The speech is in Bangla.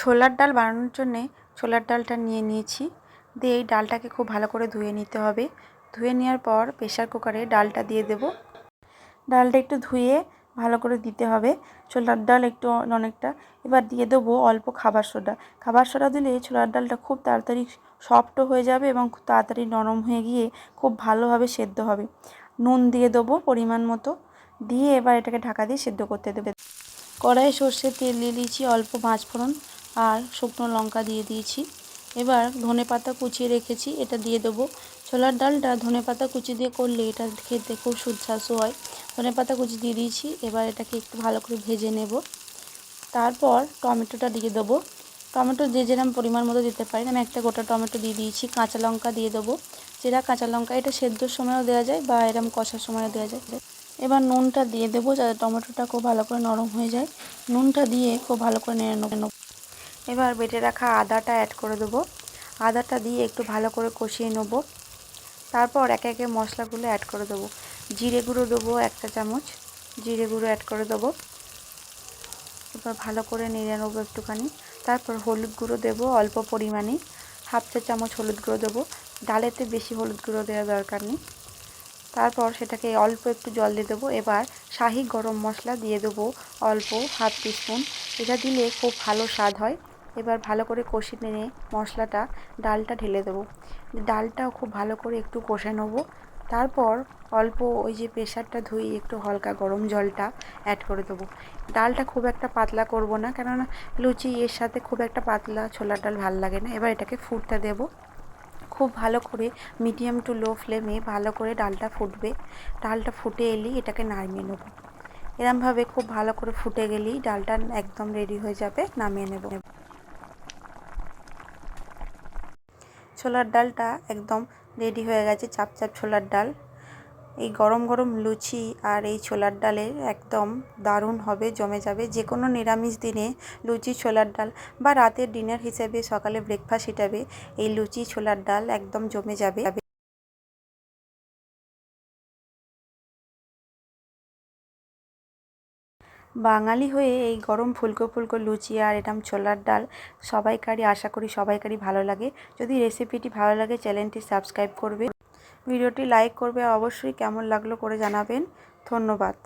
ছোলার ডাল বানানোর জন্যে ছোলার ডালটা নিয়ে নিয়েছি। দিয়ে এই ডালটাকে খুব ভালো করে ধুয়ে নিতে হবে। ধুয়ে নেওয়ার পর প্রেশার কুকারে ডালটা দিয়ে দেব। ডালটা একটু ধুয়ে ভালো করে দিতে হবে। ছোলার ডাল একটু অনেকটা। এবার দিয়ে দেবো অল্প খাবার সোডা। খাবার সোডা দিলে ছোলার ডালটা খুব তাড়াতাড়ি সফটও হয়ে যাবে এবং খুব তাড়াতাড়ি নরম হয়ে গিয়ে খুব ভালোভাবে সেদ্ধ হবে। নুন দিয়ে দেবো পরিমাণ মতো। দিয়ে এবার এটাকে ঢাকা দিয়ে সেদ্ধ করতে দেবে। কড়াইয়ে সর্ষে তেল দিয়ে দিয়েছি অল্প পাঁচ ফোড়ন। আর শুকনো লঙ্কা দিয়ে দিয়েছি। এবার ধনে পাতা কুচিয়ে রেখেছি, এটা দিয়ে দেবো। ছোলার ডালটা ধনে পাতা কুচি দিয়ে করলে এটা খেতে খুব সুস্বাদু হয়। ধনে পাতা কুচি দিয়ে দিয়েছি, এবার এটাকে একটু ভালো করে ভেজে নেব। তারপর টমেটোটা দিয়ে দেবো। টমেটো যে যেরকম পরিমাণ মতো দিতে পারেন, আমি একটা গোটা টমেটো দিয়ে দিয়েছি, কাঁচা লঙ্কা দিয়ে দেবো। যেটা কাঁচা লঙ্কা, এটা সেদ্ধর সময়ও দেওয়া যায় বা এরম কষার সময়ও দেওয়া যায়। এবার নুনটা দিয়ে দেবো যাতে টমেটোটা খুব ভালো করে নরম হয়ে যায়। নুনটা দিয়ে খুব ভালো করে নেড়ে নেব। এবার বেটে রাখা আদাটা অ্যাড করে দেবো। আদাটা দিয়ে একটু ভালো করে কষিয়ে নেব। তারপর একে একে মশলাগুলো অ্যাড করে দেবো। জিরে গুঁড়ো দেবো একটা চামচ। জিরে গুঁড়ো অ্যাড করে দেবো। এবার ভালো করে নেড়ে নেব একটুখানি। তারপর হলুদ গুঁড়ো দেবো অল্প পরিমাণে। হাফ চা চামচ হলুদ গুঁড়ো দেবো। ডালেতে বেশি হলুদ গুঁড়ো দেওয়ার দরকার নেই। তারপর সেটাকে অল্প একটু জল দিয়ে দেবো। এবার শাহি গরম মশলা দিয়ে দেবো অল্প হাফ টিস্পুন এটা দিলে খুব ভালো স্বাদ হয়। এবার ভালো করে কষে নিয়ে মশলাটা, ডালটা ঢেলে দেবো। ডালটাও খুব ভালো করে একটু কষে নেব। তারপর অল্প ওই যে প্রেশারটা ধুয়ে একটু হালকা গরম জলটা অ্যাড করে দেবো। ডালটা খুব একটা পাতলা করব না, কেননা লুচি এর সাথে খুব একটা পাতলা ছোলার ডাল ভালো লাগে না। এবার এটাকে ফুটতে দেবো। খুব ভালো করে মিডিয়াম টু লো ফ্লেমে ভালো করে ডালটা ফুটবে। ডালটা ফুটে এলেই এটাকে নামিয়ে নেব। এরমভাবে খুব ভালো করে ফুটে গেলেই ডালটা একদম রেডি হয়ে যাবে, নামিয়ে নেব। ছোলার ডালটা একদম রেডি হয়ে গেছে চাপ চাপ ছোলার ডাল। এই গরম গরম লুচি আর এই ছোলার ডালের একদম দারুণ হবে, জমে যাবে। যে কোনো নিরামিষ দিনে লুচি, ছোলার ডাল বা রাতের ডিনার হিসেবে সকালে ব্রেকফাস্ট হিসাবে এই লুচি, ছোলার ডাল একদম জমে যাবে। বাঙালি হয়ে এই গরম ফুলকো ফুলকো লুচি আর এরম ছোলার ডাল সবাইকারই আশা করি সবাইকারই ভালো লাগে। যদি রেসিপিটি ভালো লাগে চ্যানেলটি সাবস্ক্রাইব করবে। ভিডিওটি লাইক করবে, অবশ্যই কেমন লাগল করে জানাবেন। ধন্যবাদ।